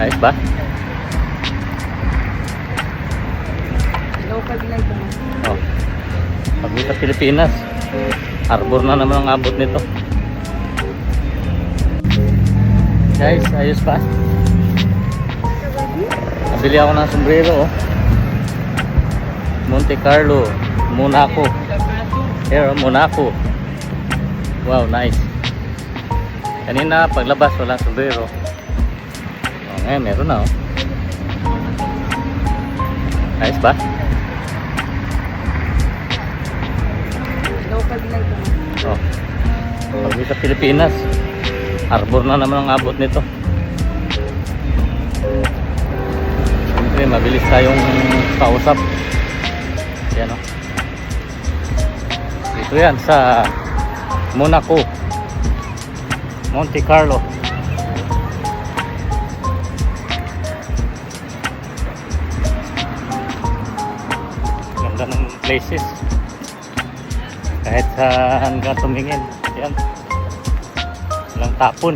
Ayos ba? Local life mo. Oh. Pag sa Pilipinas, harbor na naman ang abot nito. Guys, ayos ba? Nabili ako ng sombrero oh. Monte Carlo, Monaco. Here, oh, Monaco. Wow, nice. Kanina paglabas walang sombrero. Oh, ngayon meron na oh. Ayos ba? Local life mo. Oh. Pag sa Pilipinas, harbor na naman ang abot nito. Siyempre, mabilis tayong kausap. Yan o. Dito yan sa Monaco, Monte Carlo. Places. Kahit saan ka tumingin. Yan. Walang tapon